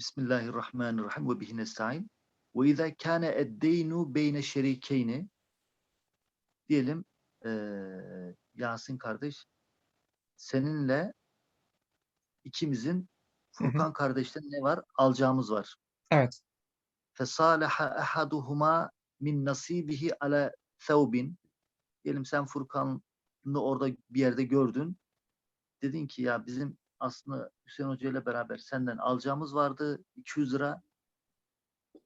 Bismillahirrahmanirrahim ve bihi nesta'in. Ve izâ kâne eddeynu beyne şerikeyni diyelim eee, Yasin kardeş seninle ikimizin Furkan kardeşten ne var? Alacağımız var. Evet. Fesalaha ahaduhuma min nasibihi ala thawbin. Diyelim sen Furkan'ı orada bir yerde gördün. Dedin ki ya bizim aslında Hüseyin Hoca ile beraber senden alacağımız vardı 200 lira.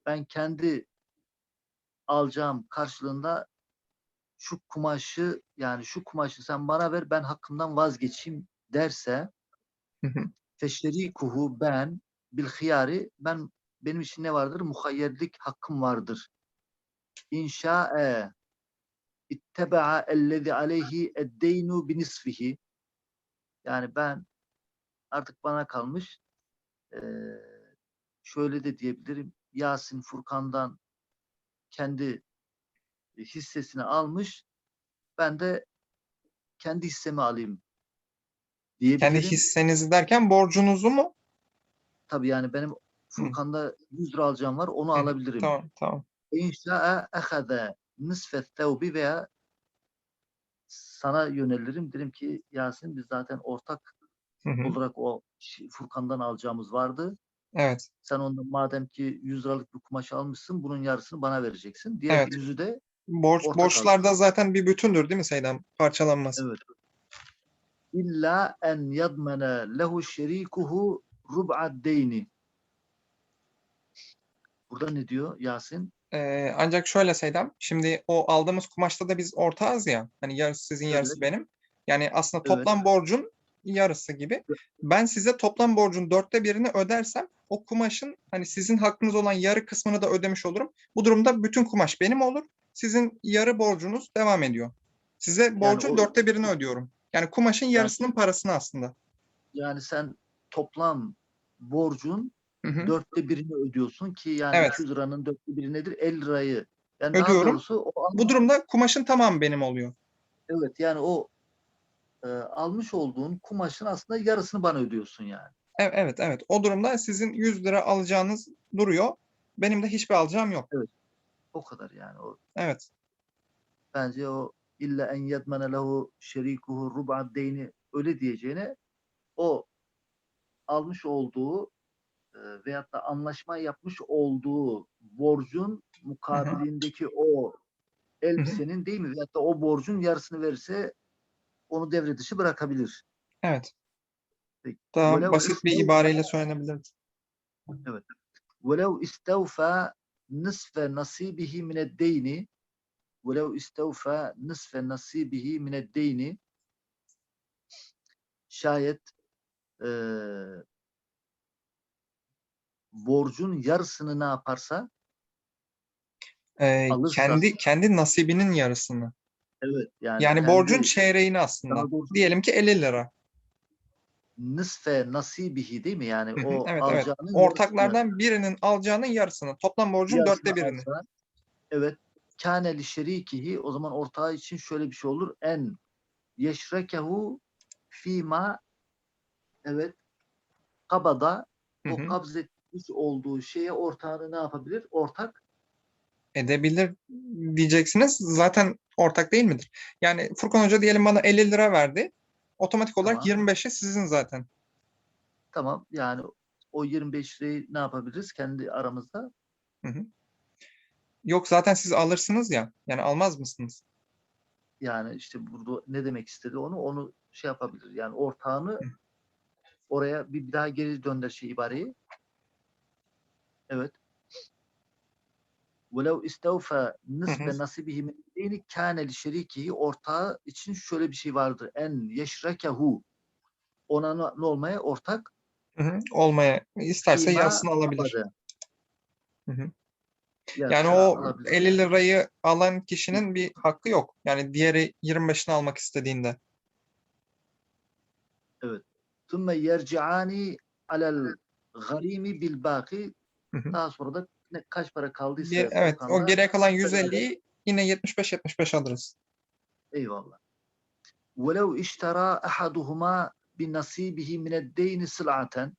Ben kendi alacağım karşılığında şu kumaşı yani şu kumaşı sen bana ver ben hakkımdan vazgeçeyim derse feşerikuhu ben bil hiyari ben benim için ne vardır? Muhayyerlik hakkım vardır. İnşa'e itteba'a ellezi aleyhi eddeynu binisfihi yani ben artık bana kalmış eee, şöyle de diyebilirim Yasin Furkan'dan kendi hissesini almış ben de kendi hissemi alayım diyebilirim. Kendi hissenizi derken borcunuzu mu? Tabii yani benim Furkan'da 100 lira alacağım var onu Hı, alabilirim. Tamam, tamam. İnşa'a ehade nisfet tevbi veya sana yönelirim. Derim ki Yasin biz zaten ortak Hı hı. olarak o şi- Furkan'dan alacağımız vardı. Evet. Sen ondan madem ki 100 liralık bir kumaş almışsın bunun yarısını bana vereceksin. Diğer Evet. yüzü de Borç, Ortak borçlar da zaten bir bütündür değil mi Seydam? Parçalanmaz. evet. İlla en yadmene lehu şerikuhu rub'ad deyni. Burada ne diyor Yasin? Ee, ancak şöyle Seydam, şimdi o aldığımız kumaşta da biz ortağız ya, hani yarısı sizin yarısı Evet. benim. Yani aslında Evet. toplam borcun yarısı gibi. Ben size toplam borcun dörtte birini ödersem o kumaşın hani sizin hakkınız olan yarı kısmını da ödemiş olurum. Bu durumda bütün kumaş benim olur. Sizin yarı borcunuz devam ediyor. Size borcun o- dörtte birini ödüyorum. Yani kumaşın Yani- yarısının parasını aslında. Yani sen toplam borcun Hı hı. dörtte birini ödüyorsun ki yani Evet. 200 liranın dörtte biri nedir? 50 lirayı. Yani Ödüyorum. doğrusu o Bu durumda kumaşın tamamı benim oluyor. evet yani o e, almış olduğun kumaşın aslında yarısını bana ödüyorsun yani. Evet, evet, evet. O durumda sizin 100 lira alacağınız duruyor. Benim de hiçbir alacağım yok. O kadar yani. O, Evet. bence o illa en yedmene lehu şerikuhu rub'ad deyni öyle diyeceğine o almış olduğu e, veyahut da anlaşma yapmış olduğu borcun mukabilindeki o elbisenin değil mi? Veyahut da o borcun yarısını verirse onu devre dışı bırakabilir. Evet. Peki. Daha Velev basit bir ibareyle söylenebilir. Evet. Velev istevfa nisfe nasibihi mineddeyni velev istevfa nisfe nasibihi mineddeyni şayet e, borcun yarısını ne yaparsa e, kendi kendi nasibinin yarısını evet yani, Yani borcun çeyreğini aslında. Diyelim ki 50 lira. nisfe nasibihi değil mi? Yani o evet, evet. alacağının Ortaklardan birinin alacağının yarısını. Toplam borcun yarısını dörtte birini. alsa, evet kâne li şerikihi o zaman ortağı için şöyle bir şey olur. En yeşrekehu fîmâ evet kabada o hı. kabz etmiş olduğu şeye ortağını ne yapabilir? Ortak Edebilir diyeceksiniz. Zaten ortak değil midir? Yani Furkan Hoca diyelim bana 50 lira verdi. Otomatik olarak Tamam. 25'i sizin zaten. tamam yani o 25 lirayı ne yapabiliriz kendi aramızda? Yok zaten siz alırsınız ya. Yani almaz mısınız? Yani işte burada ne demek istedi onu onu şey yapabilir. Yani ortağını oraya bir, daha geri dönder şey ibareyi. Evet. وَلَوْ اِسْتَوْفَى نِصْفَ hı. نَصِبِهِ مِنْ دَيْنِ كَانَ لِشَرِيكِهِ Ortağı için şöyle bir şey vardı. En yeşrekehu. Ona ne, ne olmaya? Ortak. Hı hı. Olmaya isterse fîmâ yarısını alabilir. kabadı. Hı hı. Yani Yarısını o alabilir. 50 lirayı alan kişinin bir hakkı yok. Yani diğeri 25'ini almak istediğinde. ثُمَّ يَرْجِعَانِ عَلَى الْغَرِيمِ بِالْبَاقِ Hı hı. Daha sonra da ne, kaç para kaldıysa Ge- Evet, o Furkan'da geriye kalan beraber- 150'yi yine 75-75 alırız. Eyvallah. وَلَوْ اِشْتَرَى أَحَدُهُمَا بِنَصِيبِهِ مِنَ الدَّيْنِ سِلْعَةً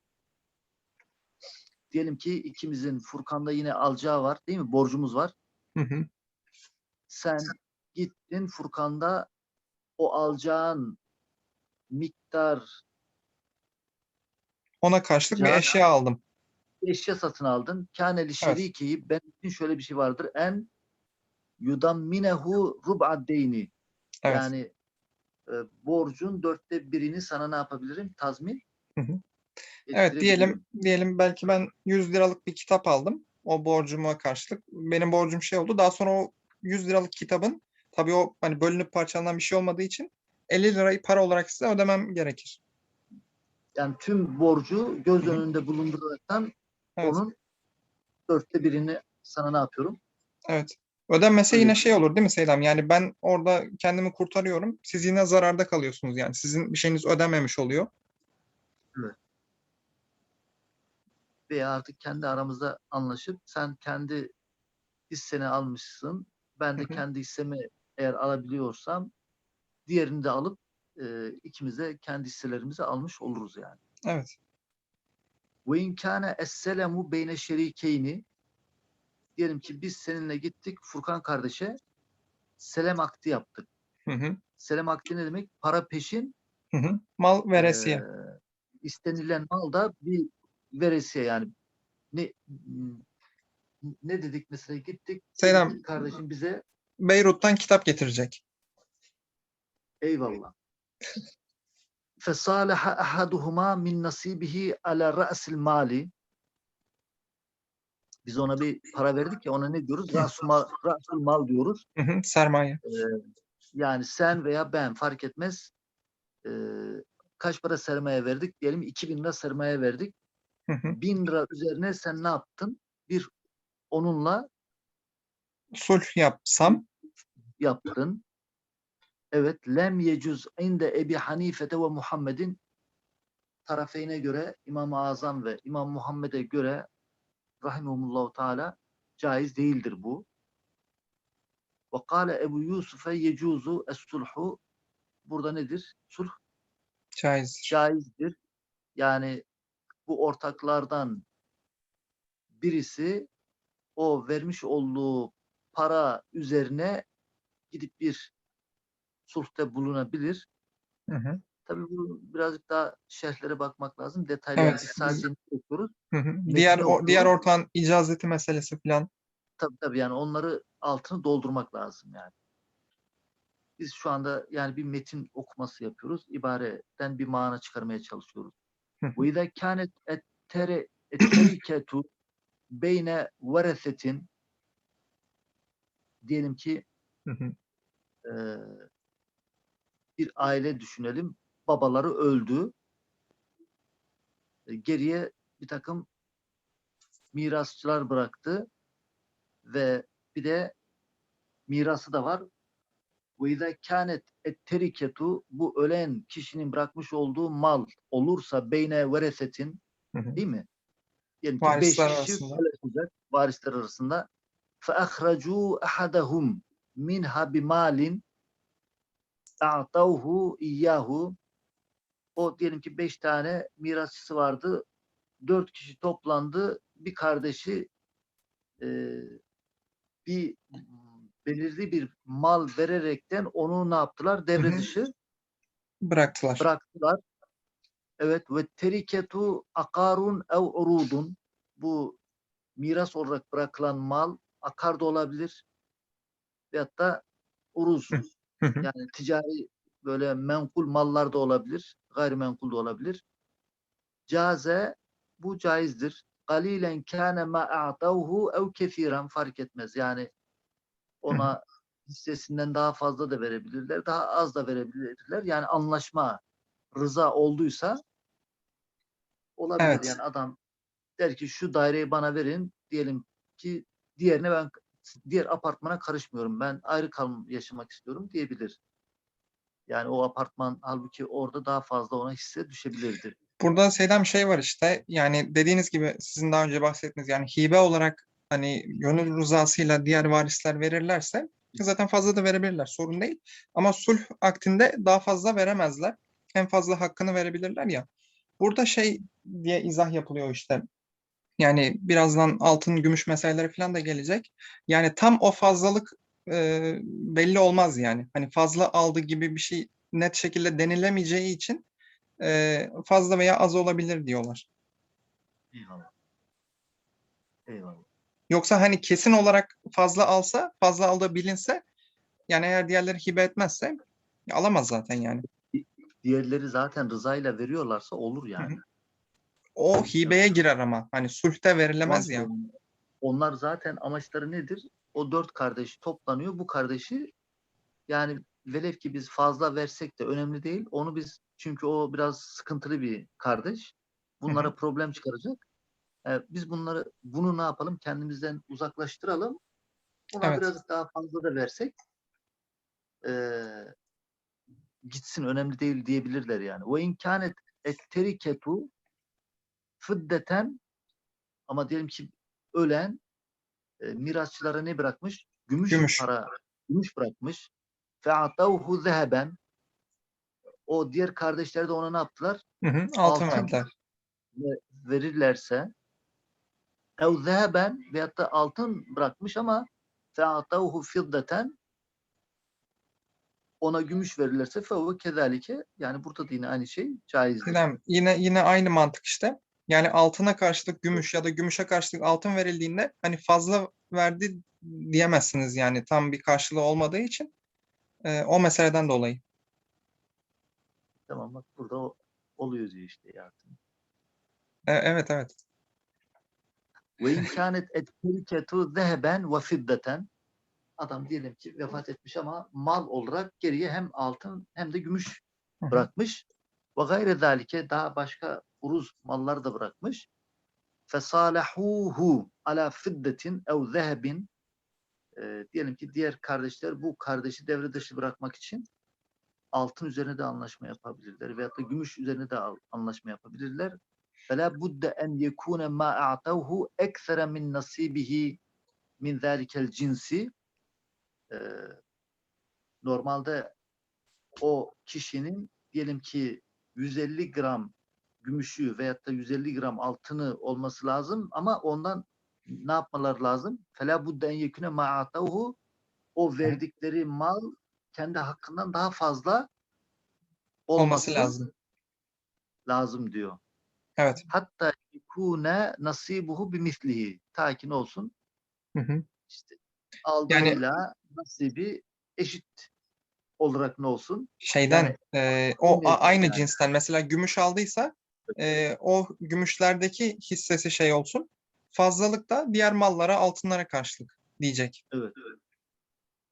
diyelim ki ikimizin Furkan'da yine alacağı var değil mi? Borcumuz var. Hı hı. Sen gittin Furkan'da o alacağın miktar Ona karşılık bir Can- eşya aldım. eşya satın aldın. Kâneli şerîkeyi benim için şöyle bir şey vardır. En yudamminehu rub'ad deyni. Evet. Yani e, borcun dörtte birini sana ne yapabilirim? Tazmin Hı hı. Evet diyelim diyelim belki ben 100 liralık bir kitap aldım. O borcuma karşılık. Benim borcum şey oldu. Daha sonra o 100 liralık kitabın tabii o hani bölünüp parçalanan bir şey olmadığı için 50 lirayı para olarak size ödemem gerekir. Yani tüm borcu göz önünde bulunduraraktan Evet. onun dörtte birini sana ne yapıyorum? Evet. Ödenmese yine bir şey olur değil mi Seydam? Yani ben orada kendimi kurtarıyorum. Siz yine zararda kalıyorsunuz yani. Sizin bir şeyiniz ödenmemiş oluyor. Veya artık kendi aramızda anlaşıp sen kendi hisseni almışsın. Ben de Hı hı. kendi hissemi eğer alabiliyorsam diğerini de alıp e, ikimiz de kendi hisselerimizi almış oluruz yani. Evet. Ve inkâne esselemu beyne şerikeyni diyelim ki biz seninle gittik Furkan kardeşe selem akdi yaptık. Hı hı. Selem akdi ne demek? Para peşin Hı hı. Mal veresiye. eee, istenilen mal da bir veresiye yani ne ne dedik mesela gittik Selam. kardeşim bize Beyrut'tan kitap getirecek. eyvallah. Fesalaha ahaduhuma min nasibihi ala ra'sil mali. Biz ona bir para verdik ya ona ne diyoruz? Ra'sul mal, ra'sul mal diyoruz. Hı hı. Sermaye. Ee, yani sen veya ben fark etmez. Ee, kaç para sermaye verdik? Diyelim 2000 lira sermaye verdik. Hı hı. 1000 lira üzerine sen ne yaptın? Bir onunla Sulh yapsam. yaptın. Evet. Lem yecuz inde Ebi Hanifete ve Muhammed'in tarafeyne göre İmam-ı Azam ve İmam Muhammed'e göre rahimehumullahu teala caiz değildir bu. Ve kâle Ebu Yusuf'e yecuzu es-sulhu burada nedir? Sulh Caizdir. caizdir. Yani bu ortaklardan birisi o vermiş olduğu para üzerine gidip bir sulhte bulunabilir. Hı hı. Tabii bu birazcık daha şerhlere bakmak lazım. Detaylı Evet, sadece okuyoruz. Hı hı. Metni Diğer o, diğer ortağın icazeti meselesi falan. Tabii tabii yani onları altını doldurmak lazım yani. Biz şu anda yani bir metin okuması yapıyoruz. İbareden bir mana çıkarmaya çalışıyoruz. Ve izâ kânet ettere etteriketu beyne veresetin diyelim ki eee, bir aile düşünelim. Babaları öldü. E, Geriye bir takım mirasçılar bıraktı ve bir de mirası da var. Ve izâ kânet etteriketu bu ölen kişinin bırakmış olduğu mal olursa beyne veresetin Hı hı. değil mi? Diyelim ki beş Varisler kişi arasında. paylaşacak varisler arasında. فَأَخْرَجُوا أَحَدَهُمْ مِنْهَا بِمَالٍ a'tavhu iyyahu o diyelim ki beş tane mirasçısı vardı. Dört kişi toplandı. Bir kardeşi e, bir belirli bir mal vererekten onu ne yaptılar? Devre Hı-hı. dışı bıraktılar. Bıraktılar. Evet ve teriketu akarun ev urudun. Bu miras olarak bırakılan mal akar da olabilir. Veyahut da uruz Hı. Hı hı. Yani ticari böyle menkul mallar da olabilir. Gayrimenkul da olabilir. Caze bu caizdir. Galilen kâne ma a'tavhu ev kefiren fark etmez. Yani ona hissesinden daha fazla da verebilirler. Daha az da verebilirler. Yani anlaşma rıza olduysa olabilir. Evet. Yani adam der ki şu daireyi bana verin. Diyelim ki diğerine ben diğer apartmana karışmıyorum. Ben ayrı kalm yaşamak istiyorum diyebilir. Yani o apartman halbuki orada daha fazla ona hisse düşebilirdi. Burada Seydam şey var işte yani dediğiniz gibi sizin daha önce bahsettiğiniz yani hibe olarak hani gönül rızasıyla diğer varisler verirlerse zaten fazla da verebilirler sorun değil. Ama sulh aktinde daha fazla veremezler. En fazla hakkını verebilirler ya. Burada şey diye izah yapılıyor işte. Yani birazdan altın, gümüş meseleleri falan da gelecek. Yani tam o fazlalık e, belli olmaz yani. Hani fazla aldı gibi bir şey net şekilde denilemeyeceği için e, fazla veya az olabilir diyorlar. Eyvallah. Eyvallah. Yoksa hani kesin olarak fazla alsa, fazla aldığı bilinse yani eğer diğerleri hibe etmezse alamaz zaten yani. Diğerleri zaten rızayla veriyorlarsa olur yani. O hibeye girer ama hani sulhte verilemez ya. Onlar zaten amaçları nedir? O dört kardeş toplanıyor. Bu kardeşi yani velev ki biz fazla versek de önemli değil. Onu biz çünkü o biraz sıkıntılı bir kardeş. Bunlara problem çıkaracak. Ee, biz bunları bunu ne yapalım? Kendimizden uzaklaştıralım. Buna Evet. biraz daha fazla da versek eee, gitsin önemli değil diyebilirler yani. O imkanet etteriketu fıddeten ama diyelim ki ölen e, mirasçılara ne bırakmış? Gümüş, Gümüş. para, gümüş bırakmış. Fe'atavhu zeheben o diğer kardeşler de ona ne yaptılar? Hı hı, altın Altın. verdiler. Verirlerse ev zeheben veyahut da altın bırakmış ama fe'atavhu fiddeten ona gümüş verirlerse fehuve kezalike yani burada da yine aynı şey caizdir. Sinem, yine yine aynı mantık işte. Yani altına karşılık gümüş ya da gümüşe karşılık altın verildiğinde hani fazla verdi diyemezsiniz yani tam bir karşılığı olmadığı için e, o meseleden dolayı. Tamam bak burada oluyor diyor işte ya. E, evet evet. Ve imkanet etteriketu zeheben ve fiddeten adam diyelim ki vefat etmiş ama mal olarak geriye hem altın hem de gümüş bırakmış. Ve gayre zalike daha başka uruz mallar da bırakmış. Fesalahuhu ala fiddetin ev zehebin ee, diyelim ki diğer kardeşler bu kardeşi devre dışı bırakmak için altın üzerine de anlaşma yapabilirler veyahut da gümüş üzerine de anlaşma yapabilirler. Fela budde en yekune ma a'tavhu eksere min nasibihi min zalikel cinsi ee, normalde o kişinin diyelim ki 150 gram gümüşü veyahut da 150 gram altını olması lazım ama ondan ne yapmalar lazım? Fela budde en yeküne ma'atahu o verdikleri mal kendi hakkından daha fazla olması, lazım. Lazım diyor. Evet. Hatta yekune nasibuhu bimislihi. Ta ki olsun? Hı hı. İşte aldığıyla yani, nasibi eşit olarak ne olsun? Şeyden yani, e, o aynı cinsten mesela gümüş aldıysa e, o gümüşlerdeki hissesi şey olsun. Fazlalık da diğer mallara, altınlara karşılık diyecek. Evet.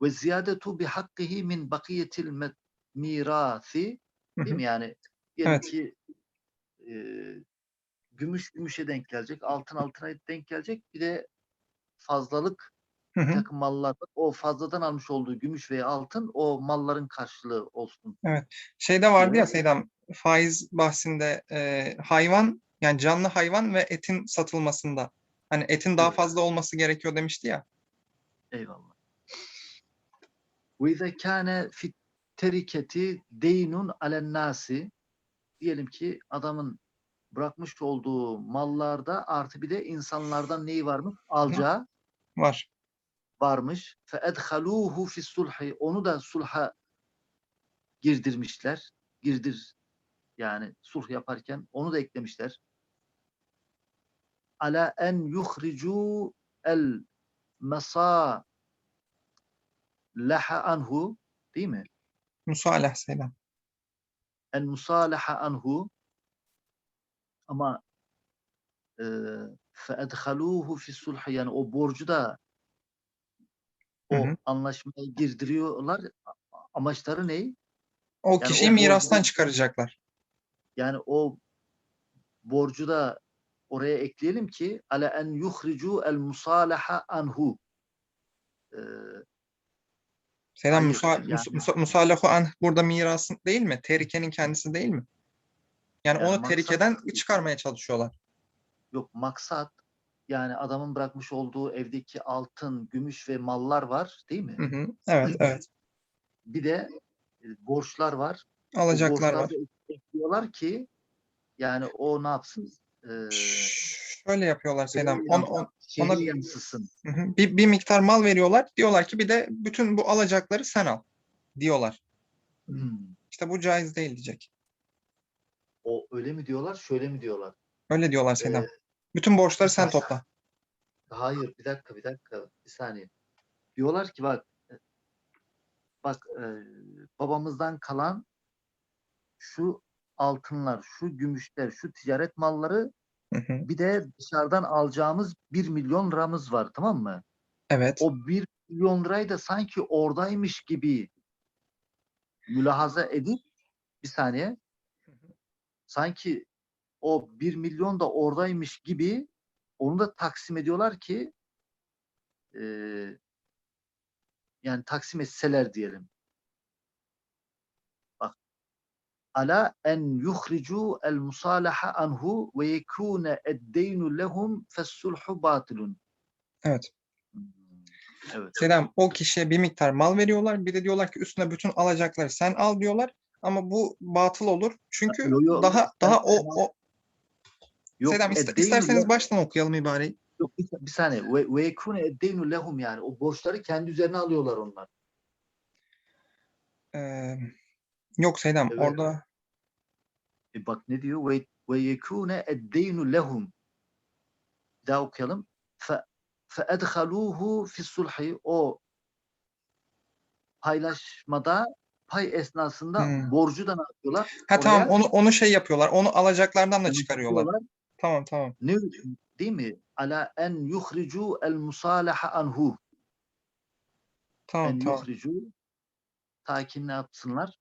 Ve ziyadetu bi hakkihi min bakiyetil mirasi. Değil mi yani? Diyelim Evet. ki e, gümüş gümüşe denk gelecek, altın altına denk gelecek. Bir de fazlalık Hı hı. takım mallar o fazladan almış olduğu gümüş veya altın o malların karşılığı olsun. Şeyde vardı ya. Seydam faiz bahsinde e, hayvan yani canlı hayvan ve etin satılmasında hani etin daha Evet. fazla olması gerekiyor demişti ya. Eyvallah. İzâ kâne fit teriketi deynun alen nasi diyelim ki adamın bırakmış olduğu mallarda artı bir de insanlardan neyi varmış? Alacağı Var. Varmış. Fe edhaluhu fi sulhi onu da sulha girdirmişler. Girdir yani sulh yaparken onu da eklemişler. Ala en yuhricu el laha anhu değil mi? Musallah Seydam. en musalaha anhu ama e, feedhaluhu fi sulh yani o borcu da o Hı anlaşmaya girdiriyorlar. A- Amaçları ne? O o kişiyi borcu- mirastan çıkaracaklar. Yani o borcu da oraya ekleyelim ki ala en yuhricu el musalaha anhu. Ee, Seydam Hayır, musa, yani- mus- musa- musallahu anh burada mirasın değil mi? Terikenin kendisi değil mi? Yani, Yani onu maksat- terikeden çıkarmaya çalışıyorlar. yok maksat yani adamın bırakmış olduğu evdeki altın, gümüş ve mallar var değil mi? Hı hı. Evet, evet. Bir de e, borçlar var. Alacaklar var. da ekliyorlar ki yani o ne yapsın? Ee, Şöyle yapıyorlar. Şehre On, on- ona- yansısın. Hı hı. bir, bir miktar mal veriyorlar. Diyorlar ki bir de bütün bu alacakları sen al diyorlar. Hmm. İşte bu caiz değil diyecek. O öyle mi diyorlar, şöyle mi diyorlar? Öyle diyorlar Seydam. Ee, Bütün borçları sen topla. Hayır, bir dakika, bir dakika, bir saniye. Diyorlar ki bak, e, bak e, babamızdan kalan şu altınlar, şu gümüşler, şu ticaret malları Hı hı. bir de dışarıdan alacağımız 1 milyon liramız var tamam mı? Evet. O 1 milyon lirayı da sanki oradaymış gibi mülahaza edip bir saniye sanki o 1 milyon da oradaymış gibi onu da taksim ediyorlar ki eee, yani taksim etseler diyelim. Bak. Ala en yuhricu el musalaha anhu ve yekune ed-deynu lehum fessulhu batilun. Evet. Hmm, Evet. Selam o kişiye bir miktar mal veriyorlar. Bir de diyorlar ki üstüne bütün alacakları sen al diyorlar. Ama bu batıl olur. Çünkü Yo, yo, daha daha o, o Yok, Selam ed-deynu isterseniz baştan okuyalım ibareyi. Yok bir, bir saniye. Ve, yekune eddeynu lehum yani. O borçları kendi üzerine alıyorlar onlar. Ee, yok Selam Evet. orada E bak ne diyor? Ve, ve yekune eddeynu lehum. Bir daha okuyalım. Fe, fe edhaluhu fissulhi. O paylaşmada pay esnasında Hmm. borcu da ne yapıyorlar? ha tamam Oraya onu onu şey yapıyorlar. Onu alacaklardan da çıkarıyorlar. yapıyorlar. Tamam tamam. Ne değil mi? Ala en yuhricu el musalaha anhu. Tamam En tamam. yuhricu ta ki ne yapsınlar?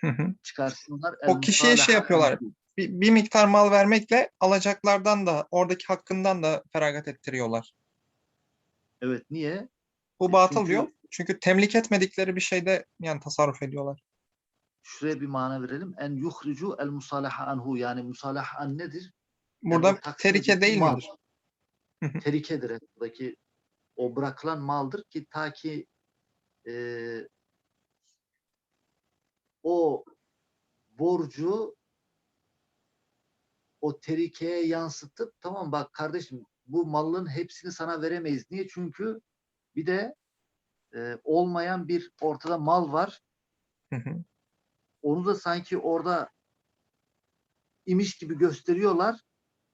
Hı hı. Çıkarsınlar. O kişiye şey yapıyorlar. anhu. Bir, bir miktar mal vermekle alacaklardan da oradaki hakkından da feragat ettiriyorlar. Evet niye? Bu E, batıl çünkü- diyor. Çünkü temlik etmedikleri bir şeyde yani tasarruf ediyorlar. Şuraya bir mana verelim. En yuhricu el musalaha anhu. Yani musalaha an nedir? Burada taksim terike değil mal. midir? Terikedir. Buradaki o bırakılan maldır ki ta ki eee, o borcu o terikeye yansıtıp tamam bak kardeşim bu malın hepsini sana veremeyiz. Niye? Çünkü bir de eee, olmayan bir ortada mal var. Hı hı. Onu da sanki orada imiş gibi gösteriyorlar.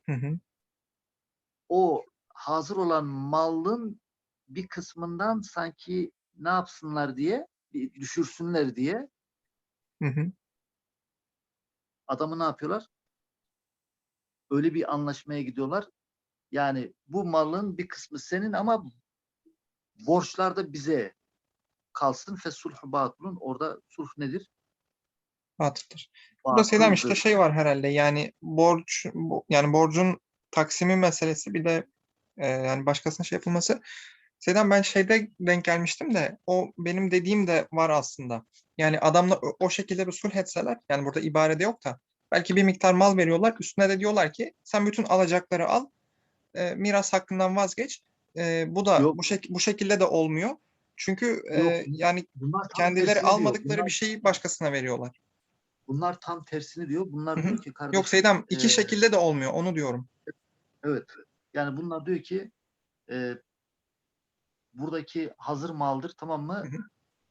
Hı hı. o hazır olan malın bir kısmından sanki ne yapsınlar diye bir düşürsünler diye Hı hı. adamı ne yapıyorlar? Öyle bir anlaşmaya gidiyorlar. Yani bu malın bir kısmı senin ama borçlar da bize kalsın. Fesulhu batulun. Orada sulh nedir? Batıktır. Burada Selam işte şey var herhalde yani borç yani borcun taksimi meselesi bir de e, yani başkasına şey yapılması. Selam ben şeyde denk gelmiştim de o benim dediğim de var aslında. Yani adamla o, o şekilde bir sulh etseler yani burada ibarede yok da belki bir miktar mal veriyorlar üstüne de diyorlar ki sen bütün alacakları al e, miras hakkından vazgeç. E, bu da Yok. bu şek bu şekilde de olmuyor. Çünkü e, Yok. yani Bunlar tam kendileri diyor. almadıkları Bunlar, bir şeyi başkasına veriyorlar. Bunlar tam tersini diyor. Bunlar Hı hı. diyor ki kardeşim Yok Seydam iki e, şekilde de olmuyor onu diyorum. Evet. Yani bunlar diyor ki e, buradaki hazır maldır tamam mı? Hı hı.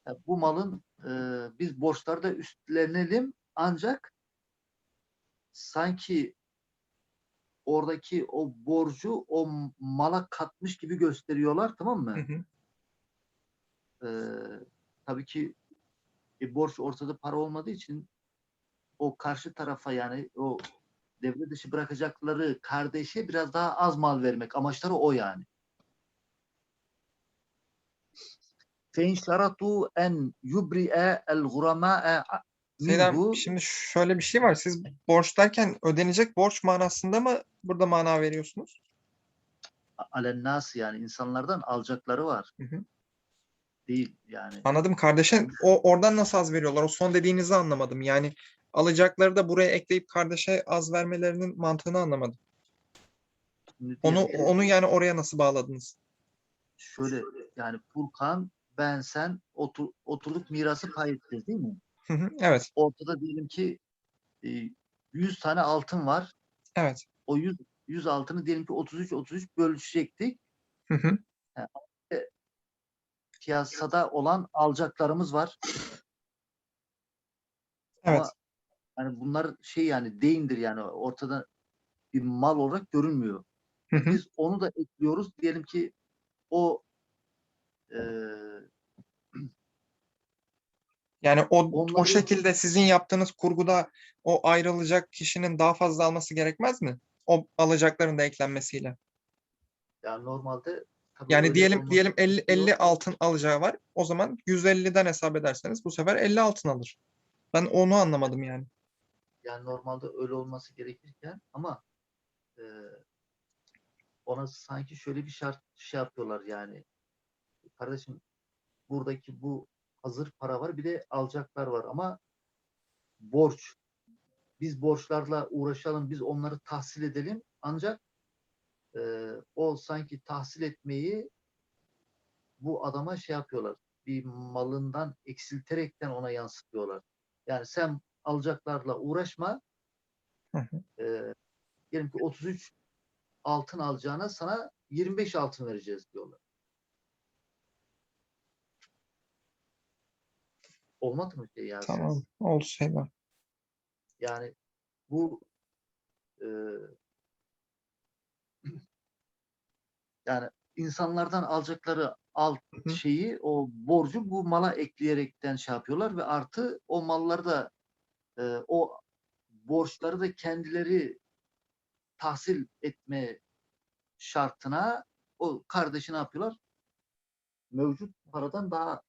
Ya bu malın e, biz borçlarda üstlenelim ancak sanki oradaki o borcu o mala katmış gibi gösteriyorlar tamam mı? Hı hı. E, tabii ki bir borç ortada para olmadığı için o karşı tarafa yani o devre dışı bırakacakları kardeşe biraz daha az mal vermek. Amaçları o yani. فَاِنْ شَرَطُوا اَنْ يُبْرِئَ الْغُرَمَاءَ Seydam minhu şimdi şöyle bir şey var. Siz borç derken ödenecek borç manasında mı burada mana veriyorsunuz? alennas yani insanlardan alacakları var. Hı hı. Değil yani. Anladım kardeşe. O oradan nasıl az veriyorlar? O son dediğinizi anlamadım. Yani alacakları da buraya ekleyip kardeşe az vermelerinin mantığını anlamadım. Onu onu yani oraya nasıl bağladınız? şöyle yani Furkan ben sen otur, oturduk mirası pay edeceğiz değil mi? Hı hı, Evet. Ortada diyelim ki e, 100 tane altın var. Evet. O 100, 100 altını diyelim ki 33 33 bölüşecektik. Hı hı. Piyasada olan alacaklarımız var. Evet. Ama yani bunlar şey yani değindir yani ortada bir mal olarak görünmüyor. Biz onu da ekliyoruz. Diyelim ki o eee Yani o o Onları- şekilde sizin yaptığınız kurguda o ayrılacak kişinin daha fazla alması gerekmez mi? O alacakların da eklenmesiyle. yani normalde Yani diyelim olması diyelim 50 gerekiyor. 50 altın alacağı var. O zaman 150'den hesap ederseniz bu sefer 50 altın alır. Ben onu anlamadım yani. Yani normalde öyle olması gerekirken ama eee ona sanki şöyle bir şart şey yapıyorlar yani. Kardeşim buradaki bu hazır para var bir de alacaklar var ama borç. Biz borçlarla uğraşalım, biz onları tahsil edelim. Ancak eee, o sanki tahsil etmeyi bu adama şey yapıyorlar. Bir malından eksilterekten ona yansıtıyorlar. Yani sen alacaklarla uğraşma. Hı hı. Eee diyelim ki 33 altın alacağına sana 25 altın vereceğiz diyorlar. Olmadı mı şey yani? Tamam. Oldu Şeyma. Yani bu e, yani insanlardan alacakları alt şeyi o borcu bu mala ekleyerekten şey yapıyorlar ve artı o malları da e, o borçları da kendileri tahsil etme şartına o kardeşi ne yapıyorlar? Mevcut paradan daha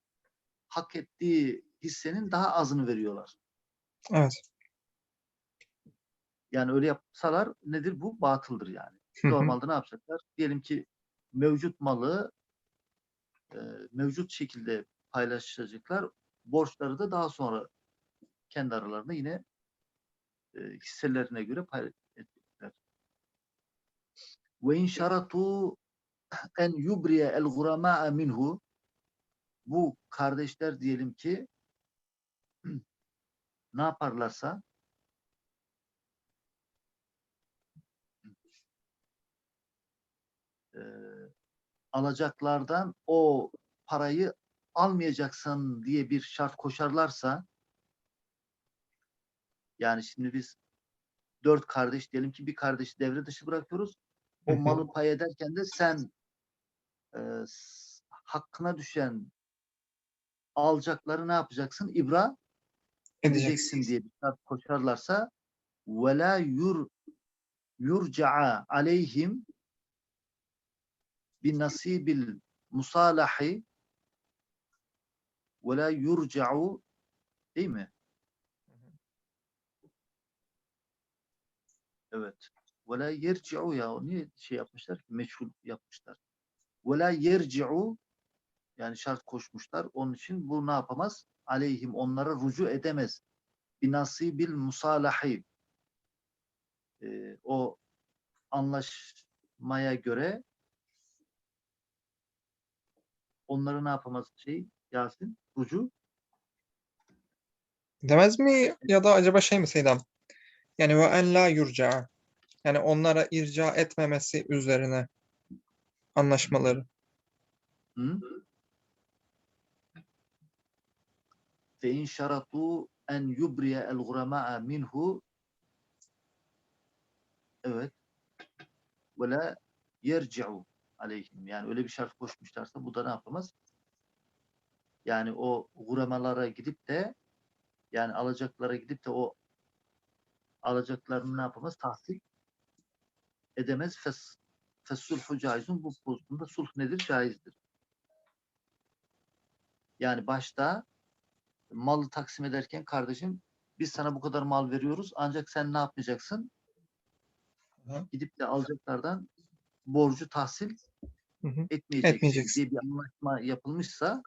hak ettiği hissenin daha azını veriyorlar. Evet. Yani öyle yapsalar nedir bu? Batıldır yani. Hı hı. Normalde ne yapacaklar? Diyelim ki mevcut malı e, mevcut şekilde paylaşacaklar. Borçları da daha sonra kendi aralarında yine e, hisselerine göre paylaşacaklar. Ve in şaratu en yubriye el gurama minhu bu kardeşler diyelim ki ne yaparlarsa e, alacaklardan o parayı almayacaksın diye bir şart koşarlarsa yani şimdi biz dört kardeş diyelim ki bir kardeşi devre dışı bırakıyoruz. O malı pay ederken de sen e, hakkına düşen alacakları ne yapacaksın? İbra edeceksin diye bir şart koşarlarsa ve la yur yurca'a aleyhim bin nasibil musalahi ve la yurca'u değil mi? Evet. Ve la yerci'u ya niye şey yapmışlar ki meçhul yapmışlar. Ve la yerci'u yani şart koşmuşlar. Onun için bu ne yapamaz? Aleyhim onlara rucu edemez. Binasibil musalahi Ee, o anlaşmaya göre onları ne yapamaz şey Yasin? Rucu Demez mi ya da acaba şey mi Seydam? Yani ve en la yurca. Yani onlara irca etmemesi üzerine anlaşmaları. Hı? Fe in şaratu en yubriye el gurama'a minhu evet ve la yerci'u aleyhim. Yani öyle bir şart koşmuşlarsa bu da ne yapamaz? Yani o guremalara gidip de yani alacaklara gidip de o alacaklarını ne yapamaz? Tahsil edemez. Fes, fesulhu caizun bu pozisyonda sulh nedir? Caizdir. Yani başta malı taksim ederken kardeşim biz sana bu kadar mal veriyoruz ancak sen ne yapmayacaksın? Hı. Gidip de alacaklardan borcu tahsil Hı hı. etmeyeceksin, Etmeyeceksin. diye bir anlaşma yapılmışsa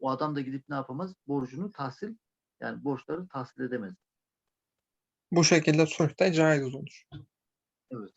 o adam da gidip ne yapamaz? Borcunu tahsil yani borçları tahsil edemez. Bu şekilde da caiz olur. Evet.